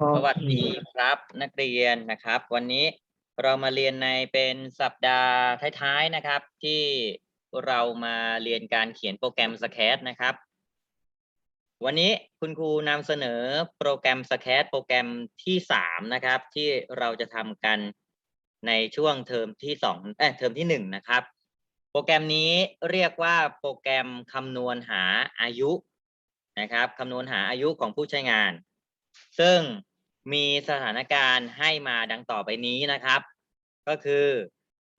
สวัสดีครับนักเรียนนะครับ วันนี้เรามาเรียนในเป็นสัปดาห์ท้ายๆนะครับ ที่เรามาเรียนการเขียนโปรแกรมสแคตนะครับ วันนี้คุณครูนำเสนอโปรแกรมสแคตโปรแกรมที่สามนะครับ ที่เราจะทำกันในช่วงเทอมที่สองเอ้ยเทอมที่หนึ่งนะครับ โปรแกรมนี้เรียกว่าโปรแกรมคำนวณหาอายุนะครับคำนวณหาอายุของผู้ใช้งาน ซึ่ง มีสถานการณ์ให้มาดังต่อไปนี้นะครับ ก็คือ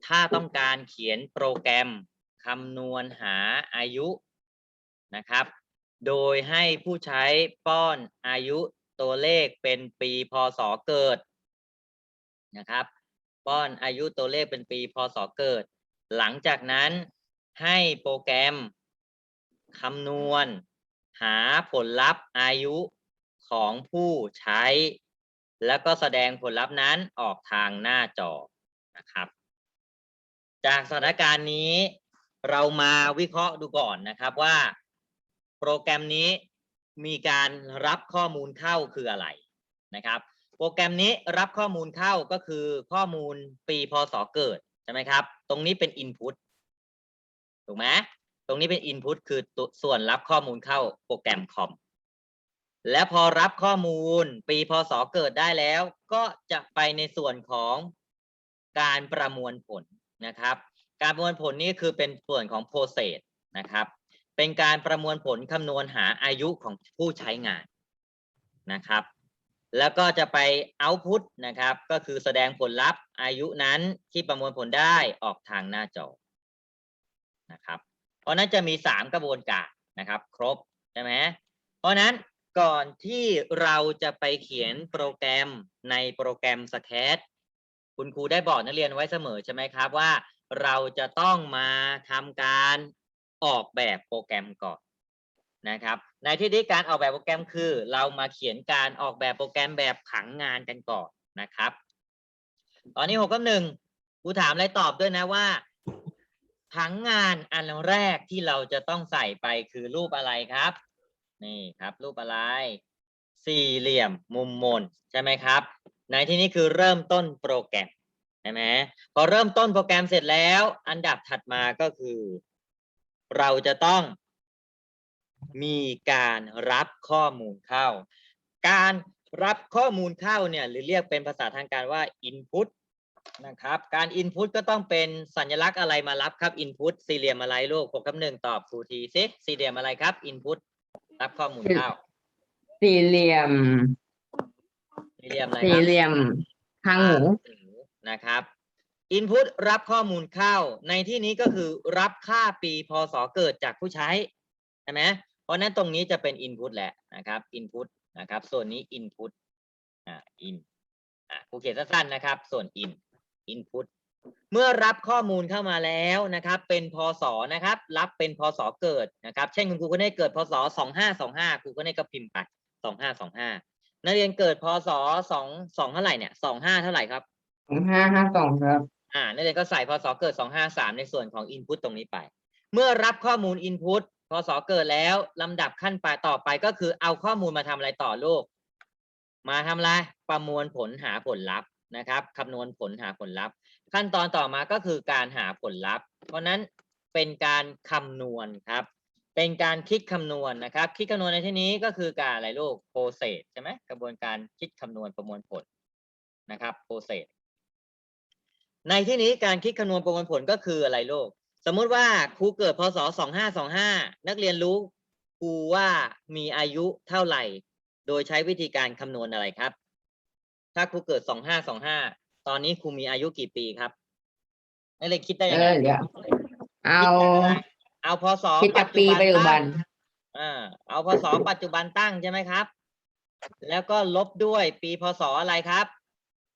ถ้าต้องการเขียนโปรแกรมคำนวณหาอายุนะครับ โดยให้ผู้ใช้ป้อนอายุตัวเลขเป็นปีพศเกิดนะครับ ป้อนอายุตัวเลขเป็นปีพศเกิด หลังจากนั้นให้โปรแกรมคำนวณ หาผลลัพธ์อายุของผู้ใช้ แล้วก็แสดงผลลัพธ์นั้นออกทางหน้าจอนะครับ จากสถานการณ์นี้เรามาวิเคราะห์ดูก่อนนะครับว่า โปรแกรมนี้มีการรับข้อมูลเข้าคืออะไรนะครับ โปรแกรมนี้รับข้อมูลเข้าก็คือข้อมูลปีพศเกิดใช่ไหมครับ ตรงนี้เป็น Input ถูกไหมตรงนี้เป็น Input คือส่วนรับข้อมูลเข้าโปรแกรมคอม และพอรับข้อมูลปีพศเกิดได้แล้ว ก็จะไปในส่วนของการประมวลผลนะครับ การประมวลผลนี่คือเป็นส่วนของ process นะครับ เป็นการประมวลผลคำนวณหาอายุของผู้ใช้งานนะครับ แล้วก็จะไป output นะครับ ก็คือแสดงผลลัพธ์อายุนั้นที่ประมวลผลได้ออกทางหน้าจอนะครับ เพราะนั้นจะมีสามกระบวนการนะครับ ครบใช่ไหมเพราะนั้น ก่อนที่เราจะไปเขียนโปรแกรมในโปรแกรมสแคตคุณครูได้บอกนักเรียนไว้เสมอใช่ไหมครับว่า เราจะต้องมาทำการออกแบบโปรแกรมก่อนนะครับ ในที่นี้การออกแบบโปรแกรมคือ เรามาเขียนการออกแบบโปรแกรมแบบผังงานกันก่อนนะครับ ตอนนี้หกกับหนึ่งครูถามอะไรตอบด้วยนะว่า ผังงานอันแรกที่เราจะต้องใส่ไปคือรูปอะไรครับ นี่ครับ รูปอะไร สี่เหลี่ยมมุมมนใช่ไหมครับ ในที่นี้คือเริ่มต้นโปรแกรมใช่ไหมพอเริ่มต้นโปรแกรมเสร็จแล้ว อันดับถัดมาก็คือ เราจะต้องมีการรับข้อมูลเข้า การรับข้อมูลเข้าเนี่ยหรือเรียกเป็นภาษาทางการว่า input นะครับ การ input ก็ต้องเป็นสัญลักษณ์อะไรมารับครับ input สี่เหลี่ยมอะไรลูกหกกับหนึ่งตอบครูทีสิสี่เหลี่ยมอะไรครับ input รับข้อมูลเข้าสี่เหลี่ยม สี่เหลี่ยมอะไรคสี่รับเหลี่ยมหางหมูหมูนะครับ input รับข้อมูลเข้า ในที่นี้ก็คือรับค่าปีพศเกิดจากผู้ใช้ ใช่ไหมเพราะฉะนั้นตรงนี้จะเป็น input แหละนะครับ input นะครับ ส่วนนี้ input อ่า in อ่าครูเขียนสั้นๆนะครับ ส่วน in input เมื่อรับข้อมูลเข้ามาแล้วนะครับ เป็นพศนะครับ รับเป็นพศเกิดนะครับ เช่นคุณครูก็ได้เกิดพศสองห้าสองห้าครูก็ได้ก็พิมพ์ไปสองห้าสองห้านักเรียนเกิดพศสองสองเท่าไหร่เนี่ยสองห้าเท่าไหร่ครับสองห้าห้าสองครับอ่านักเรียนก็ใส่พศเกิด 253 ในส่วนของ Input ตรงนี้ไป เมื่อรับข้อมูล Input พศเกิดแล้วลำดับขั้นไปต่อไปก็คือเอาข้อมูลมาทำอะไรต่อลูก มาทำอะไรประมวลผลหาผลลัพธ์ นะครับคำนวณผลหาผลลัพธ์ ขั้นตอนต่อมาก็คือการหาผลลัพธ์ เพราะนั้นเป็นการคำนวณครับ เป็นการคิดคำนวณนะครับคิดคำนวณในที่นี้ก็คือการอะไรลูก process ใช่ไหมกระบวนการคิดคำนวณประมวลผลนะครับ process ในที่นี้การคิดคำนวณประมวลผลก็คืออะไรลูกสมมุติว่าครูเกิดพศสองห้าสองห้านักเรียนรู้ครูว่ามีอายุเท่าไหร่ โดยใช้วิธีการคำนวณอะไรครับ ถ้าครูเกิดสองห้าสองห้าตอนนี้ครูมีอายุกี่ปีครับนักเรียนคิดได้เอยังไงอเดี๋ยวเอาเอาพศคิดจากปีปัจจุบันตั้งอ่าเอาพศปัจจุบันตั้งใช่ไหมครับ แล้วก็ลบด้วยปีพศอะไรครับ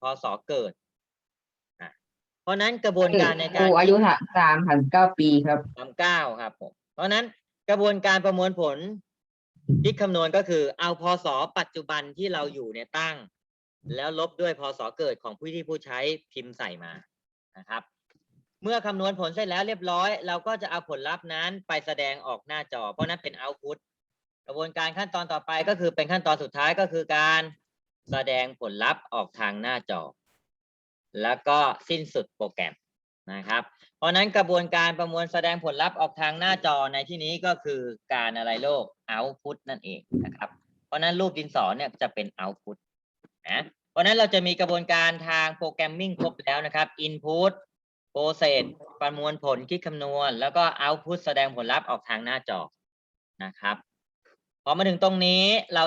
พศเกิดอะเพราะฉะนั้นกระบวนการในคการรูอายุสามพันเก้าปีครับสามเก้าครับผมเพราะฉะนั้นกระบวนการประมวลผลคิดคำนวณก็คือเอาพศปัจจุบันที่เราอยู่เนี่ยตั้ง แล้วลบด้วยพศเกิดของผู้ที่ผู้ใช้พิมพ์ใส่มานะครับ เมื่อคำนวณผลเสร็จแล้วเรียบร้อย เราก็จะเอาผลลัพธ์นั้นไปแสดงออกหน้าจอ เพราะนั้นเป็น output กระบวนการขั้นตอนต่อไปก็คือเป็นขั้นตอนสุดท้ายก็คือการแสดงผลลัพธ์ออกทางหน้าจอ แล้วก็สิ้นสุดโปรแกรมนะครับ เพราะนั้นกระบวนการประมวลแสดงผลลัพธ์ออกทางหน้าจอในที่นี้ก็คือการอะไรโลก output นั่นเองนะครับ เพราะฉะนั้นรูปดินสอเนี่ยจะเป็น output นะเพราะนั้นเราจะมีกระบวนการทางโปรแกรมมิ่งครบแล้วนะครับ input process ประมวลผลคิดคำนวณ แล้วก็ output แสดงผลลัพธ์ออกทางหน้าจอนะครับ พอมาถึงตรงนี้เรา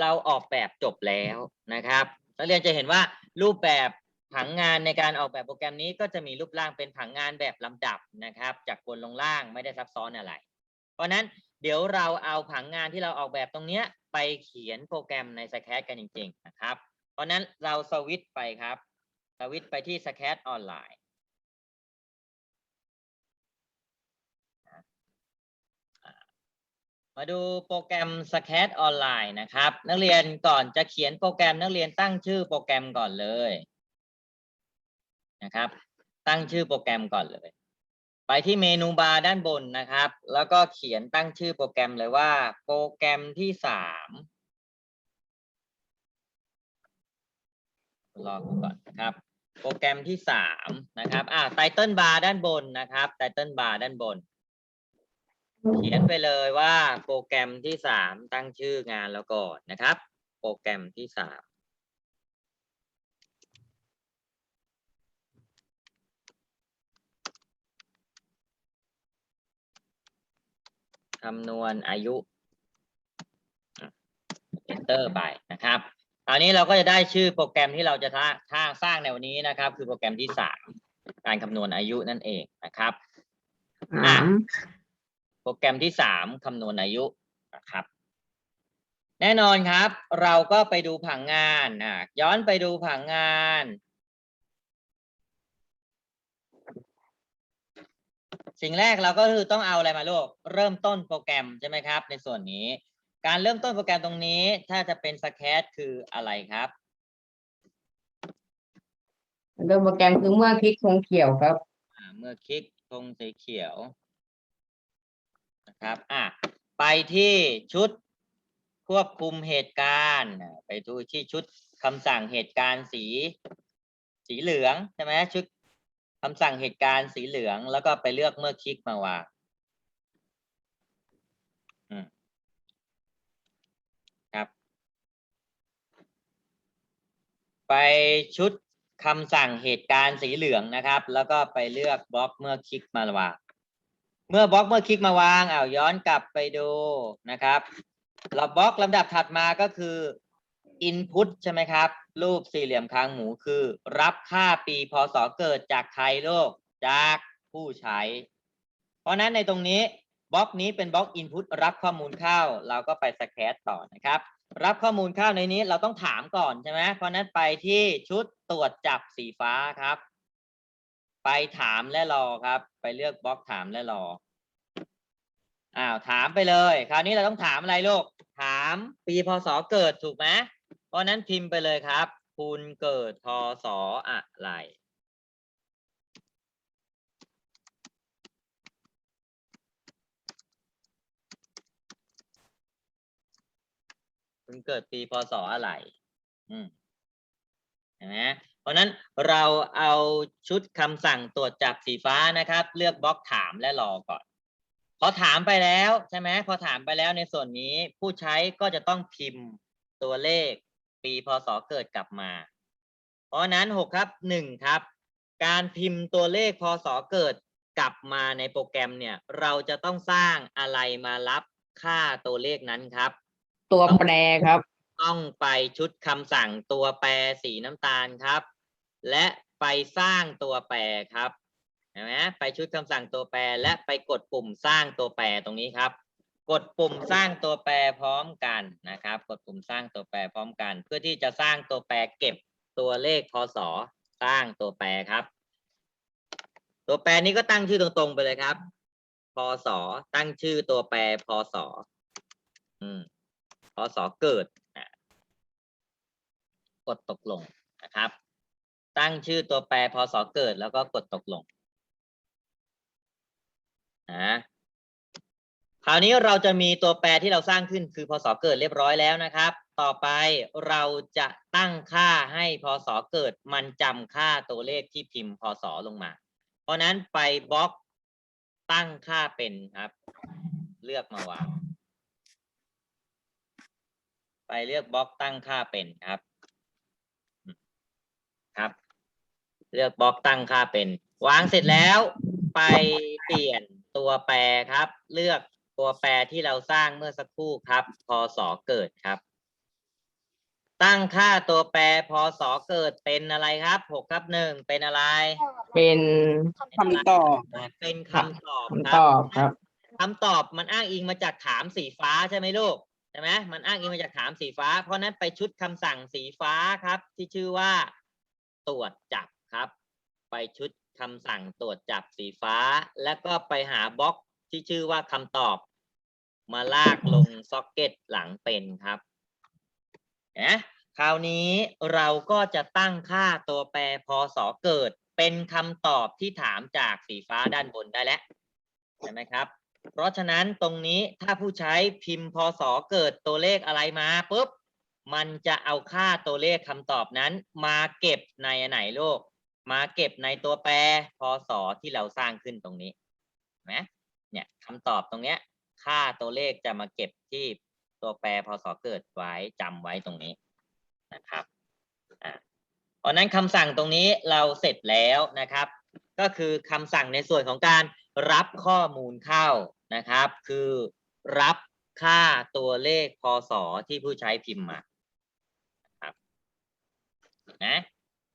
เราออกแบบจบแล้วนะครับนักเรียนจะเห็นว่ารูปแบบผังงานในการออกแบบโปรแกรมนี้ก็จะมีรูปร่างเป็นผังงานแบบลำดับนะครับ จากบนลงล่างไม่ได้ซับซ้อนอะไร เพราะฉะนั้นเดี๋ยวเราเอาผังงานที่เราออกแบบตรงเนี้ย ไปเขียนโปรแกรมใน s c a d กันจริง ๆ นะครับ เพราะนั้นเราสวิตไปครับ สวิตไปที่ s c a d ออนไลน์มาดูโปรแกรม s c a d ออนไลน์นะครับ นักเรียนก่อนจะเขียนโปรแกรมนักเรียนตั้งชื่อโปรแกรมก่อนเลยนะครับ ตั้งชื่อโปรแกรมก่อนเลย ไปที่เมนูบาร์ด้านบนนะครับ แล้วก็เขียนตั้งชื่อโปรแกรมเลยว่า โปรแกรมที่สามรอกูก่อนนะครับ โปรแกรมที่สามนะครับ อ่าไตเติลบาร์ด้านบนนะครับไตเติลบาร์ด้านบน เขียนไปเลยว่าโปรแกรมที่สามตั้งชื่องานแล้วก่อนนะครับ โปรแกรมที่สาม คำนวณอายุอะ enter ไปนะครับคราวนี้เราก็จะได้ชื่อโปรแกรมที่เราจะสร้างสร้างในวันนี้นะครับ คือโปรแกรมที่สามการคำนวณอายุนั่นเองนะครับอ่าโปรแกรมที่สามคำนวณอายุนะครับ แน่นอนครับ เราก็ไปดูผังงานอะย้อนไปดูผังงาน สิ่งแรกเราก็คือต้องเอาอะไรมาลูกเริ่มต้นโปรแกรมใช่ไหมครับ ในส่วนนี้ การเริ่มต้นโปรแกรมตรงนี้ ถ้าจะเป็นสแคตคืออะไรครับโดยโปรแกรมคือเมื่อคลิกธงเขียวครับอ่าเมื่อคลิกธงสีเขียวนะครับอะไปที่ชุดควบคุมเหตุการณ์อะไปดูที่ชุดคำสั่งเหตุการณ์สี สีเหลืองใช่ไหมชุด คำสั่งเหตุการณ์สีเหลืองแล้วก็ไปเลือกเมื่อคลิกมาวางครับ ไปชุดคำสั่งเหตุการณ์สีเหลืองนะครับ แล้วก็ไปเลือกบล็อกเมื่อคลิกมาวาง เมื่อบล็อกเมื่อคลิกมาวางอ้าวย้อนกลับไปดูนะครับเราบล็อกลำดับถัดมาก็คือ input ใช่ไหมครับ รูปสี่เหลี่ยมคางหมูคือ รับค่าปีพศเกิดจากใครโลกจากผู้ใช้ เพราะนั้นในตรงนี้บล็อกนี้เป็นบล็อก input รับข้อมูลเข้า เราก็ไปสแคตต่อนะครับ รับข้อมูลเข้าในนี้เราต้องถามก่อนใช่ไหมเพราะนั้นไปที่ชุดตรวจจับสีฟ้าครับ ไปถามและรอครับ ไปเลือกบล็อกถามและรออ้าวถามไปเลย คราวนี้เราต้องถามอะไรลูกถามปีพศเกิดถูกไหม เพราะนั้นพิมพ์ไปเลยครับ คุณเกิดพศอะไร คุณเกิดปีพศอะไร อืมเห็นไหมเพราะนั้นเราเอาชุดคำสั่งตรวจจับสีฟ้านะครับ เลือกบล็อกถามและรอก่อน พอถามไปแล้วใช่ไหมพอถามไปแล้วในส่วนนี้ผู้ใช้ก็จะต้องพิมพ์ตัวเลข ปีพศเกิดกลับมา เพราะฉะนั้นหกครับหนึ่งครับ การพิมพ์ตัวเลขพศเกิดกลับมาในโปรแกรมเนี่ย เราจะต้องสร้างอะไรมารับค่าตัวเลขนั้นครับ ตัวแปรครับ ต้องไปชุดคำสั่งตัวแปรสีน้ำตาลครับ และไปสร้างตัวแปรครับเห็นไหมไปชุดคำสั่งตัวแปรและไปกดปุ่มสร้างตัวแปรตรงนี้ครับ กดปุ่มสร้างตัวแปรพร้อมกันนะครับ กดปุ่มสร้างตัวแปรพร้อมกัน เพื่อที่จะสร้างตัวแปรเก็บตัวเลขพศสร้างตัวแปรครับ ตัวแปรนี้ก็ตั้งชื่อตรงๆไปเลยครับพศตั้งชื่อตัวแปรพศอืมพศเกิดกดตกลงนะครับ ตั้งชื่อตัวแปรพศเกิดแล้วก็กดตกลงนะ ราวนี้เราจะมีตัวแปรที่เราสร้างขึ้นคือพศเกิดเรียบร้อยแล้วนะครับ ต่อไปเราจะตั้งค่าให้พศเกิดมันจำค่าตัวเลขที่พิมพ์พศลงมา เพราะฉะนั้นไปบล็อกตั้งค่าเป็นครับ เลือกมาวาง ไปเลือกบล็อกตั้งค่าเป็นครับครับ เลือกบล็อกตั้งค่าเป็น วางเสร็จแล้วไปเปลี่ยนตัวแปรครับ เลือก ตัวแปรที่เราสร้างเมื่อสักครู่ครับ พศเกิดครับ ตั้งค่าตัวแปรพศเกิดเป็นอะไรครับหกทับหนึ่งเป็นอะไร เป็นคำตอบ เป็นคำตอบคคำรัตบอบครับคำตอบมันอ้างอิงมาจากถามสีฟ้าใช่ไหมลูกใช่ไหมมันอ้างอิงมาจากถามสีฟ้า เพราะฉะนั้นไปชุดคำสั่งสีฟ้าครับ ที่ชื่อว่า ตรวจจับครับ ไปชุดคำสั่งตรวจจับสีฟ้า แล้วก็ไปหาบล็อก ที่ชื่อว่าคำตอบ มาลากลงซ็อกเก็ตหลังเป็นครับนะคราวนี้เราก็จะตั้งค่าตัวแปรพศเกิด เป็นคำตอบที่ถามจากสีฟ้าด้านบนได้แล้วใช่ไหมครับ เพราะฉะนั้นตรงนี้ถ้าผู้ใช้พิมพ์พศเกิดตัวเลขอะไรมาปุ๊บมันจะเอาค่าตัวเลขคำตอบนั้น มาเก็บในอันไหนโลก มาเก็บในตัวแปรพศที่เราสร้างขึ้นตรงนี้นไหม เนี่ยคำตอบตรงเนี้ย ค่าตัวเลขจะมาเก็บที่ตัวแปรพศเกิดไว้จำไว้ตรงนี้นะครับอ่าเพราะนั้นคำสั่งตรงนี้เราเสร็จแล้วนะครับ ก็คือคำสั่งในส่วนของการรับข้อมูลเข้านะครับ คือรับค่าตัวเลขพศที่ผู้ใช้พิมพ์มาครับนะ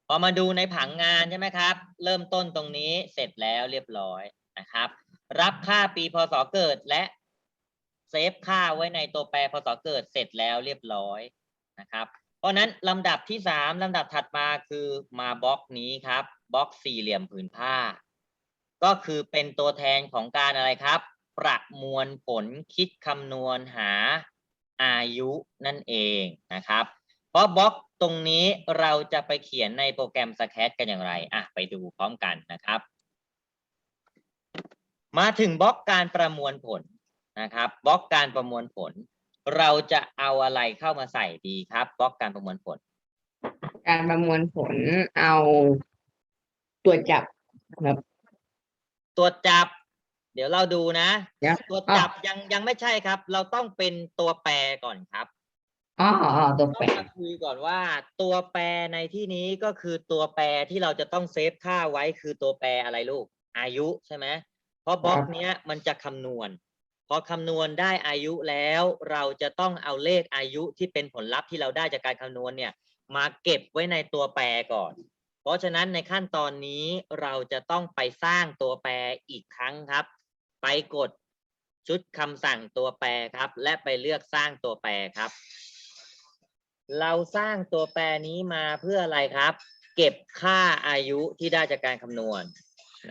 พอมาดูในผังงานใช่ไหมครับ เริ่มต้นตรงนี้เสร็จแล้วเรียบร้อยนะครับ รับค่าปีพศเกิดและเซฟค่าไว้ในตัวแปรพศเกิดเสร็จแล้วเรียบร้อยนะครับ เพราะนั้นลำดับที่สามลำดับถัดมาคือมาบล็อกนี้ครับบล็อกสี่เหลี่ยมผืนผ้า ก็คือเป็นตัวแทนของการอะไรครับ ประมวลผลคิดคำนวณหาอายุนั่นเองนะครับ เพราะบล็อกตรงนี้เราจะไปเขียนในโปรแกรม s c a t กันอย่างไรอะไปดูพร้อมกันนะครับ มาถึงบล็อกการประมวลผลนะครับบล็อกการประมวลผล เราจะเอาอะไรเข้ามาใส่ดีครับบล็อกการประมวลผล การประมวลผลเอาตรวจจับครับตรวจจับ เดี๋ยวเราดูนะเดี๋ยวตรวจจับยังยังไม่ใช่ครับ เราต้องเป็นตัวแปรก่อนครับ อ๋ออ๋อตัวต้แปองรมาคุยก่อนว่าตัวแปรในที่นี้ก็คือตัวแปรที่เราจะต้องเซฟค่าไว้คือตัวแปรอะไรลูก อายุใช่ไหม เพราะบล็อกเนี้ยมันจะคำนวณ พอคำนวณได้อายุแล้วเราจะต้องเอาเลขอายุที่เป็นผลลัพธ์ที่เราได้จากการคำนวณเนี่ย มาเก็บไว้ในตัวแปรก่อน เพราะฉะนั้นในขั้นตอนนี้เราจะต้องไปสร้างตัวแปรอีกครั้งครับ ไปกดชุดคำสั่งตัวแปรครับ และไปเลือกสร้างตัวแปรครับ เราสร้างตัวแปรนี้มาเพื่ออะไรครับ เก็บค่าอายุที่ได้จากการคำนวณ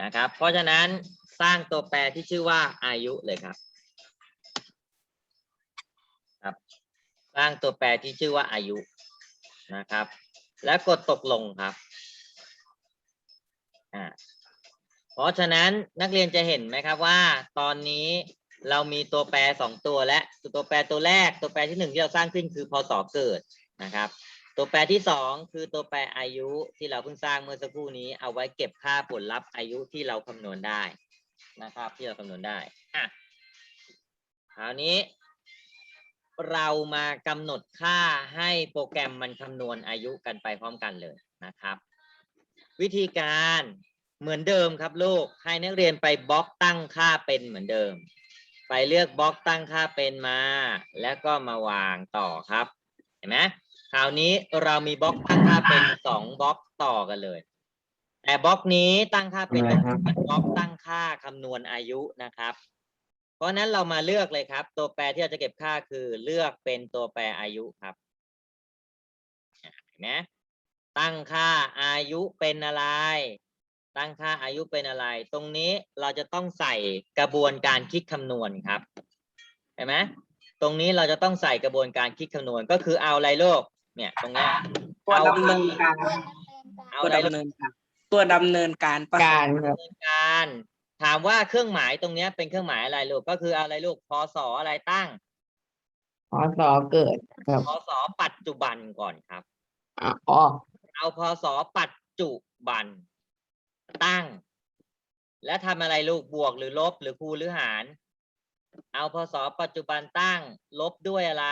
นะครับ เพราะฉะนั้น สร้างตัวแปรที่ชื่อว่าอายุเลยครับครับ สร้างตัวแปรที่ชื่อว่าอายุนะครับ และกดตกลงครับอ่าเพราะฉะนั้นนักเรียนจะเห็นไหมครับว่า ตอนนี้เรามีตัวแปรสองตัวและตัวแปรตัวแรก ตัวแปรที่หนึ่งที่เราสร้างขึ้นคือพศเกิดนะครับ ตัวแปรที่สองคือตัวแปรอายุที่เราเพิ่งสร้างเมื่อสักครู่นี้เอาไว้เก็บค่าผลลัพธ์อายุที่เราคำนวณได้ นะครับ ที่เราคำนวณได้อะคราวนี้ เรามากำหนดค่าให้โปรแกรมมันคำนวณอายุกันไปพร้อมกันเลยนะครับ วิธีการเหมือนเดิมครับลูกให้นักเรียนไปบล็อกตั้งค่าเป็นเหมือนเดิม ไปเลือกบล็อกตั้งค่าเป็นมา แล้วก็มาวางต่อครับ เห็นไหมคราวนี้เรามีบล็อกตั้งค่าเป็นสองบล็อกต่อกันเลย แต่บล็อกนี้ตั้งค่าเป็นเป็นบล็อกตั้งค่าคำนวณอายุนะครับ เพราะฉะนั้นเรามาเลือกเลยครับ ตัวแปรที่เราจะเก็บค่าคือเลือกเป็นตัวแปรอายุครับเห็นไหมตั้งค่าอายุเป็นอะไร ตั้งค่าอายุเป็นอะไร ตรงนี้เราจะต้องใส่กระบวนการคิดคำนวณครับเห็นไหมตรงนี้เราจะต้องใส่กระบวนการคิดคำนวณก็คือเอาอะไรโลก เนี่ย ตรงเนี้ย ตัวดำเนินการเอาตัวอะไร ดำเนินการ ตัวดำเนินการปะการครับดำเนินการ ถามว่าเครื่องหมายตรงเนี้ยเป็นเครื่องหมายอะไรลูกก็คือเอาอะไรลูกพศอะไรตั้งพพศเกิดครับพศปัจจุบันก่อนครับอะอ๋อเอาพศปัจจุบัน ตั้ง แล้วทำอะไรลูกบวกหรือลบหรือคูณหรือหาร เอาพศปัจจุบันตั้ง ลบด้วยอะไร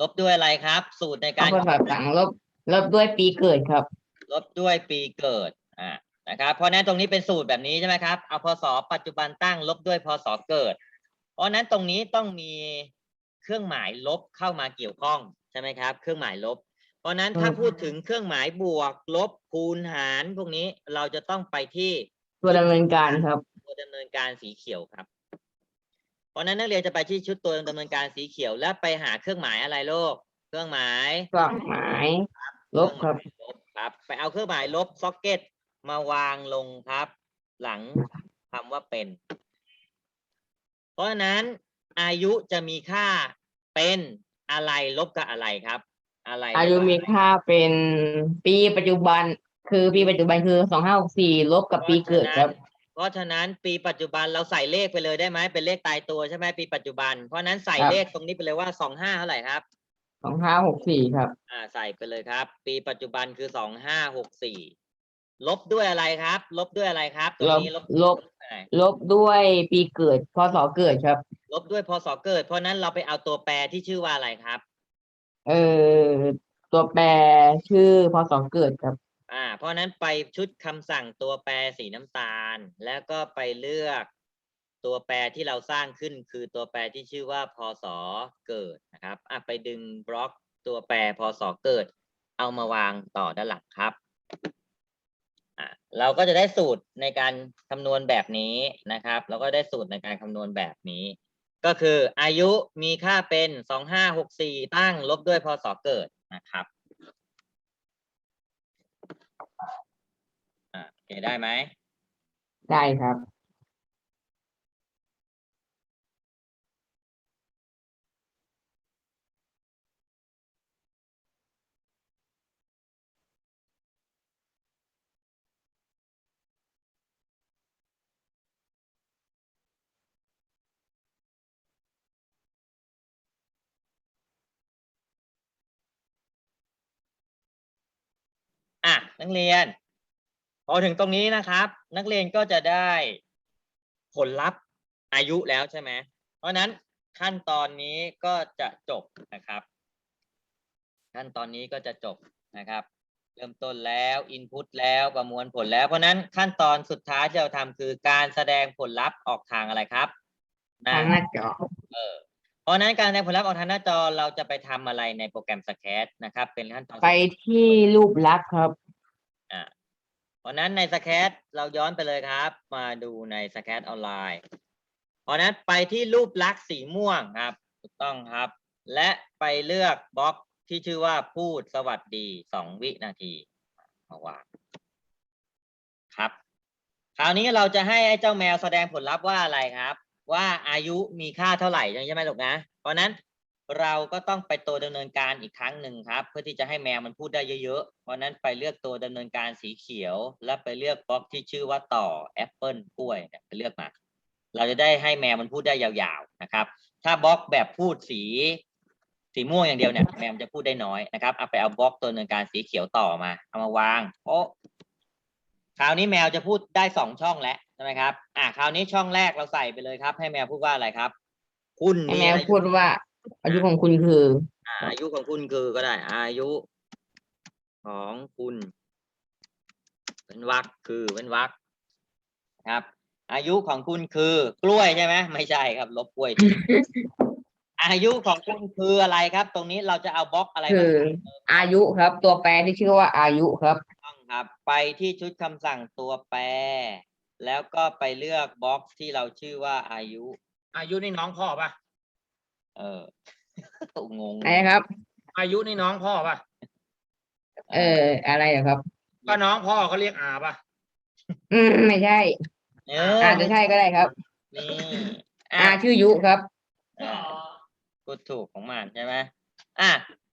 ลบด้วยอะไรครับ สูตรในเอาการพศต่างลบ ลบด้วยปีเกิดครับ ลบด้วยปีเกิดอ่านะครับเพราะฉะนั้นตรงนี้เป็นสูตรแบบนี้ใช่ไหมครับเอาพศปัจจุบันตั้งลบด้วยพศเกิด เพราะฉะนั้นตรงนี้ต้องมีเครื่องหมายลบเข้ามาเกี่ยวข้องใช่ไหมครับ เครื่องหมายลบ เพราะฉะนั้นถ้าอืมพูดถึงเครื่องหมายบวก ลบคูณหารพวกนี้เราจะต้องไปที่ตัวดำเนินการครับ ตัวดำเนินการสีเขียวครับ เพราะฉะนั้นนักเรียนจะไปที่ชุดตัวดำเนินการสีเขียว และไปหาเครื่องหมายอะไรโลก เครื่องหมายเครื่องหมาย ลบครับเคองหมายลบครับ ไปเอาเครื่องหมายลบซ็อกเก็ตมาวางลงครับ หลังคำว่าเป็น เพราะฉะนั้นอายุจะมีค่าเป็นอะไรลบกับอะไรครับ อะไรลบกับอายุมีะไรค่าเป็นปีปัจจุบัน คือปีปัจจุบันคือสองห้าหกสี่ลบกับปีเกิดครับ เพราะฉะนั้นปีปัจจุบันเราใส่เลขไปเลยได้ไหมเป็นเลขตายตัวใช่ไหมปีปัจจุบัน เพราะฉะนั้นใส่ครับ เลขตรงนี้ไปเลยว่าสองห้าเท่าไหร่ครับ สองห้าหกสี่ครับอ่าใส่ไปเลยครับ ปีปัจจุบันคือสองห้าหกสี่ลบด้วยอะไรครับ ลบด้วยอะไรครับตรงนี้ลลบบลบอะไรลบด้วยปีเกิดพศเกิดครับ ลบด้วยพศเกิด เพราะฉะนั้นเราไปเอาตัวแปรที่ชื่อว่าอะไรครับ เออตัวแปรชื่อพศเกิดครับ อ่า เพราะฉะนั้นไปชุดคำสั่งตัวแปรสีน้ำตาล แล้วก็ไปเลือก ตัวแปรที่เราสร้างขึ้นคือตัวแปรที่ชื่อว่าพศเกิดนะครับอไปดึงบล็อกตัวแปรพศเกิด เอามาวางต่อด้านหลังครับเราก็จะได้สูตรในการคำนวณแบบนี้นะครับแล้วก็ได้สูตรในการคำนวณแบบนี้ ก็คืออายุมีค่าเป็นสองห้าหกสี่ตั้งลบด้วยพศเกิดนะครับโอเคได้ไหม ได้ครับ อะนักเรียน พอถึงตรงนี้นะครับ นักเรียนก็จะได้ผลลัพธ์อายุแล้วใช่ไหมเพราะฉะนั้นขั้นตอนนี้ก็จะจบนะครับ ขั้นตอนนี้ก็จะจบนะครับ เริ่มต้นแล้วอินพุตแล้วประมวลผลแล้ว เพราะฉะนั้นขั้นตอนสุดท้ายที่เราทำคือการแสดงผลลัพธ์ออกทางอะไรครับ หน้าทางหน้าจอเออ เพราะฉะนั้นการแสดงผลลัพธ์ออกทางหน้าจอเราจะไปทำอะไรในโปรแกรมสแคตนะครับ เป็นขั้นตอนสุดไปท้ายที่รูปลักษณ์ครับ อ่าเพราะฉะนั้นในสแคตเราย้อนไปเลยครับ มาดูในสแคตออนไลน์ เพราะฉะนั้นไปที่รูปลักษณ์สีม่วงครับถูกต้องครับ และไปเลือกบล็อกที่ชื่อว่าพูดสวัสดีสองวินาทีมาวางครับ คราวนี้เราจะให้ไอ้เจ้าแมวแสดงผลลัพธ์ว่าอะไรครับ ว่าอายุมีค่าเท่าไหร่ใช่ไหมลูกนะ เพราะนั้นเราก็ต้องไปตัวดำเนินการอีกครั้งหนึ่งครับ เพื่อที่จะให้แมวมันพูดได้เยอะๆ เพราะนั้นไปเลือกตัวดำเนินการสีเขียว และไปเลือกบล็อกที่ชื่อว่าต่อแอปเปิลกล้วยเนี่ยไปเลือกมา เราจะได้ให้แมวมันพูดได้ยาวๆนะครับ ถ้าบล็อกแบบพูดสี สีม่วงอย่างเดียวเนี่ยแมวมันจะพูดได้น้อยนะครับเอาไปเอาบล็อกตัวดำเนินการสีเขียวต่อมา เอามาวางโอ้ค ราวนี้แมวจะพูดได้สองช่องแล้วใช่ไหมครับอ่าคราวนี้ช่องแรกเราใส่ไปเลยครับ ให้แมวพูดว่าอะไรครับ คุณให้มีแมวอายุพูดว่า อายุของคุณคือ อ่าอายุของคุณคือก็ได้ อายุ ของคุณเป็นวรรคคือเป็นวรรคครับ อายุของคุณคือกล้วยใช่ไหมไม่ใช่ครับ ลบกล้วยทิ้ง อายุของคุณคืออะไรครับ ตรงนี้เราจะเอาบล็อกอะไรคืมาออายุครับ ตัวแปรที่ชื่อว่าอายุครับต้อง ครับไปที่ชุดคำสั่งตัวแปร แล้วก็ไปเลือกบล็อกที่เราชื่อว่าอายุ อายุนี่น้องพ่อป่ะเออ งงอะไรครับ อายุนี่น้องพ่อป่ะเออ อะไรเหรอครับ ก็น้องพ่อเขาเรียกอาป่ะอืมไม่ใช่ เอออาจจะใช่ก็ได้ครับ นี่อาชื่อยุครับอ่าพูดถูกของมันใช่ไหมอะ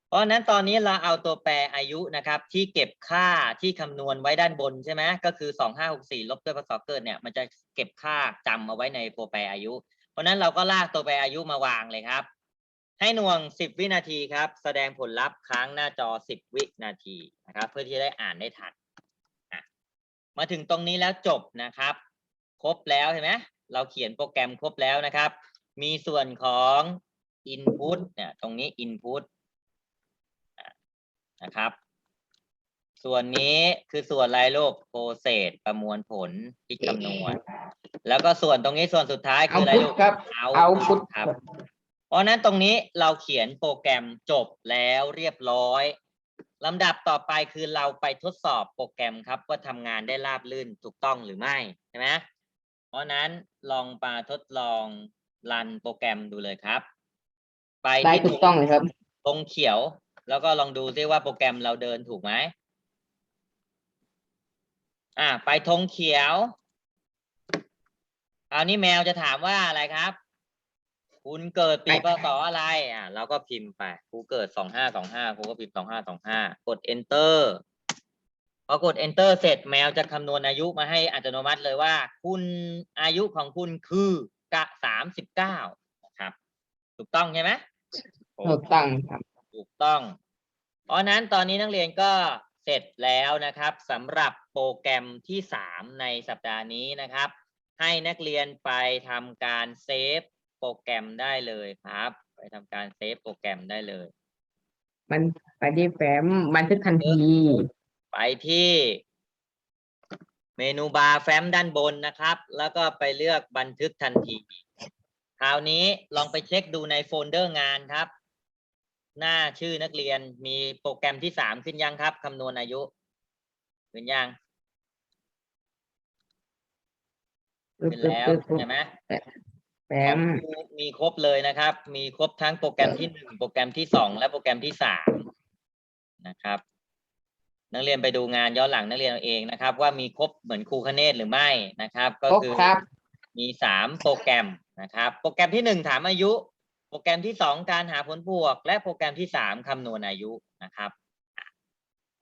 เพราะนั้นตอนนี้เราเอาตัวแปรอายุนะครับ ที่เก็บค่าที่คำนวณไว้ด้านบนใช่ไหมก็คือสองห้าหกสี่ลบด้วยพศเกิดเนี่ยมันจะเก็บค่าจำเอาไว้ในตัวแปรอายุ เพราะนั้นเราก็ลากตัวไปรอายุมาวางเลยครับ ให้หน่วงสิบวินาทีครับ แสดงผลลัพธ์ค้างหน้าจอสิบวินาทีนะครับ เพื่อที่จะได้อ่านได้ทันมาถึงตรงนี้แล้วจบนะครับ ครบแล้วเห็นไหมเราเขียนโปรแกรมครบแล้วนะครับ มีส่วนของ input เนี่ยตรงนี้ input นะครับ ส่วนนี้คือส่วนอะไรลูกโปรเซสประมวลผลคิดคำนวณ แล้วก็ส่วนตรงนี้ส่วนสุดท้ายคืออะไรลูกครับเอาเอาพุทครับ เพราะฉะนั้นตรงนี้เราเขียนโปรแกรมจบแล้วเรียบร้อยลำดับต่อไปคือเราไปทดสอบโปรแกรมครับ ว่าทำงานได้ราบรื่นถูกต้องหรือไม่ใช่ไหมเพราะฉะนั้นลองมาทดลองรันโปรแกรมดูเลยครับ ไปได้ที่ถูกต้องเลยครับ ตรงเขียว แล้วก็ลองดูซิว่าโปรแกรมเราเดินถูกไหมอ่าไปธงเขียวคราวนี้แมวจะถามว่าอะไรครับ คุณเกิดปีพศอะไรอ่าเราก็พิมพ์ไปครูเกิดสองห้าสองห้าครูก็พิมพ์สองห้าสองห้ากด enter พอกด enter เสร็จแมวจะคำนวณอายุมาให้อัตโนมัติเลยว่า คุณอายุของคุณคือกะสามสิบเก้านะครับ ถูกต้องใช่ไหมถูกต้องครับ ถูกต้อง เพราะฉะนั้นตอนนี้นักเรียนก็เสร็จแล้วนะครับสำหรับโปรแกรมที่สามในสัปดาห์นี้นะครับ ให้นักเรียนไปทำการเซฟโปรแกรมได้เลยครับ ไปทำการเซฟโปรแกรมได้เลย มันไปที่แฟ้มบันทึกทันทีไปที่เมนูบาร์แฟ้มด้านบนนะครับ แล้วก็ไปเลือกบันทึกทันที คราวนี้ลองไปเช็คดูในโฟลเดอร์งานครับ หน้าชื่อนักเรียนมีโปรแกรมที่สามขึ้นยังครับคำนวณอายุขึ้นยังปึ๊บขึ้นปึ๊บแล้วปึ๊บปึ๊บใช่ไหมแฟ้มมีครบเลยนะครับ มีครบทั้งโปรแกรมที่หนึ่งโปรแกรมที่สองและโปรแกรมที่สามนะครับ นักเรียนไปดูงานย้อนหลังนักเรียนเอาเองนะครับ ว่ามีครบเหมือนครูคเนตหรือไม่นะครับ ก็ครบคือครับมีสามโปรแกรมนะครับ โปรแกรมที่หนึ่งถามอายุ โปรแกรมที่สองการหาผลบวก และโปรแกรมที่สามคำนวณอายุนะครับอะ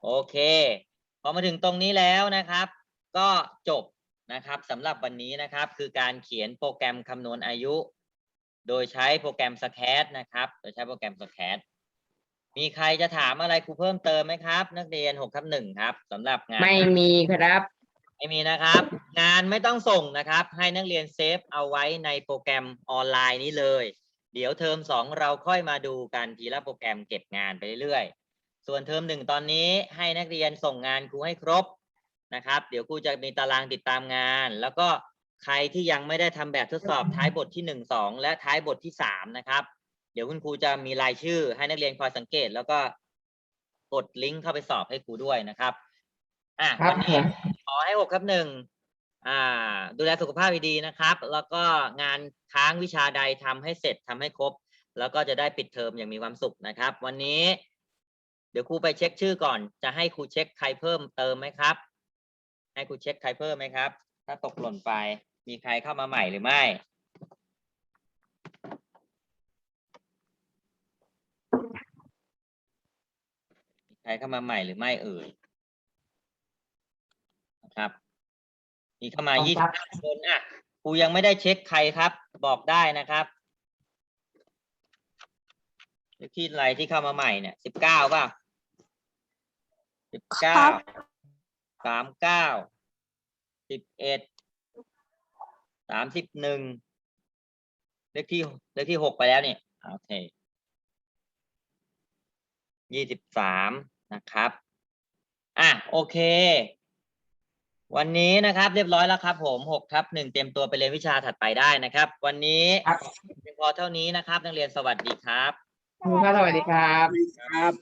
โอเค พอมาถึงตรงนี้แล้วนะครับ ก็จบนะครับสำหรับวันนี้นะครับ คือการเขียนโปรแกรมคำนวณอายุ โดยใช้โปรแกรม s c a d นะครับ โดยใช้โปรแกรม s c a d มีใครจะถามอะไรครูเพิ่มเติมไหมครับ นักเรียนหกทับหนึ่งครับสำหรับงานไม่มีครับ ไม่มีนะครับ งานไม่ต้องส่งนะครับ ให้นักเรียนเซฟเอาไว้ในโปรแกรมออนไลน์นี้เลย เดี๋ยวเทอมสองเราค่อยมาดูกันทีละโปรแกรมเก็บงานไปเรื่อยๆ ส่วนเทอมหนึ่งตอนนี้ให้นักเรียนส่งงานครูให้ครบนะครับ เดี๋ยวครูจะมีตารางติดตามงาน แล้วก็ใครที่ยังไม่ได้ทำแบบทดสอบท้ายบทที่หนึ่งสองและท้ายบทที่สามนะครับ เดี๋ยวคุณครูจะมีรายชื่อ ให้นักเรียนคอยสังเกต แล้วก็กดลิงก์เข้าไปสอบให้ครูด้วยนะครับอะครับวันผนี้มขอให้หกครับหนึ่งอ่า ดูแลสุขภาพดีๆนะครับ แล้วก็งานค้างวิชาใดทำให้เสร็จทำให้ครบ แล้วก็จะได้ปิดเทอมอย่างมีความสุขนะครับ วันนี้ เดี๋ยวครูไปเช็คชื่อก่อน จะให้ครูเช็คใครเพิ่มเติมไหมครับ ให้ครูเช็คใครเพิ่มไหมครับ ถ้าตกหล่นไปมีใครเข้ามาใหม่หรือไม่มีใครเข้ามาใหม่หรือไม่เอ่ยนะครับ มีเข้ามาขอบคุณยี่ครัสิบบห้าคนอะครูยังไม่ได้เช็คใครครับ บอกได้นะครับเลขที่อะไรที่เข้ามาใหม่เนี่ยสิบเก้าป่ะสิบเก้าสามเก้าสิบเอ็ดสามสิบหนึ่งเลขที่เลขที่หกไปแล้วเนี่ยโอเคยี่สิบสามนะครับ อะโอเค วันนี้นะครับเรียบร้อยแล้วครับ ผมหกทับหนึ่งเตรียมตัวไปเรียนวิชาถัดไปได้นะครับ วันนี้ครับเพียงพอเท่านี้นะครับ นักเรียนสวัสดีครับ ครูครับสวัสดีครับ ครับ